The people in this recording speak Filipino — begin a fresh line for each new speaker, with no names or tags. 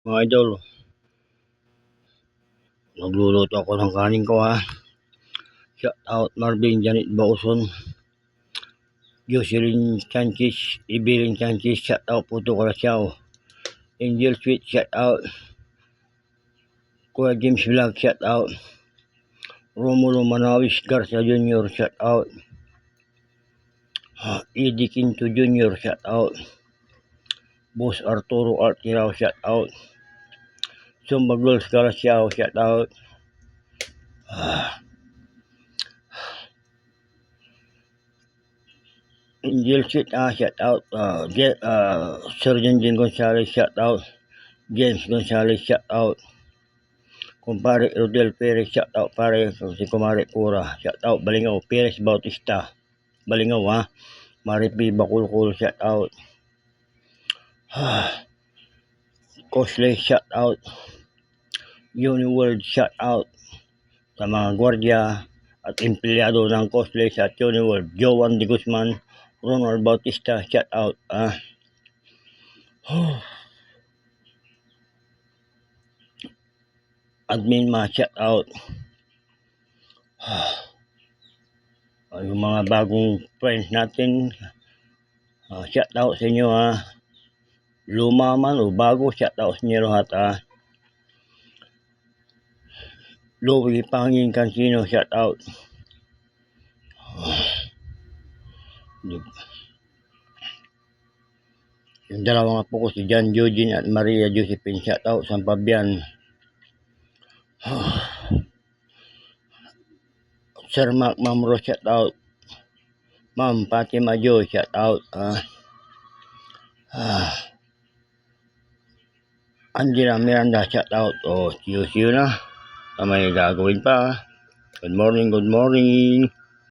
Mga idol, nagluluto ako ng kanin ko ha. Shout out Marvin Janet Bauson. Jocelyn Sanchez, Evelyn Sanchez, shout out Puto Corasiao. Angel Sweet, shout out. Kuya James Vlog, shout out. Romulo Manawis Garcia Jr., shout out. Ah, Eddie Quinto Jr., shout out. Boss Arturo Artirao, shout out. Sumbaglos Garciao, shout out. Ah. Angel Sweet, ah, shout out. Uh, Je, uh, Surgeon Jim Gonzalez, shout out. James Gonzalez, shout out. Kumpare Rodel Perez, shout out pare. Si Kumare Cura, shout out. Balingaw, Perez Bautista. Balingaw, ha. Maripi Bakulkul, shout out. Cosley, shout out. Uniworld, shout out. Sa mga gwardya at empleyado ng Cosley sa Uniworld. Joan de Guzman, Ronald Bautista, shout out. Ah. Admin ma, shout out. Ah, yung mga bagong friends natin, ah, shout out sa inyo ha. Luma man o bago, shout out sa inyo lahat ha. Louie Pangin Cancino, shout out. Yung dalawang apo ko, si John Eugene at Maria Josephine, shout out sa Pabian. Sir Mark Mamro, shout out. Ma'am Fatima Joy, shout out. Ah. Ah. Angela Miranda, shout out. Oh, see you, see you na. May gagawin pa. Good morning, good morning.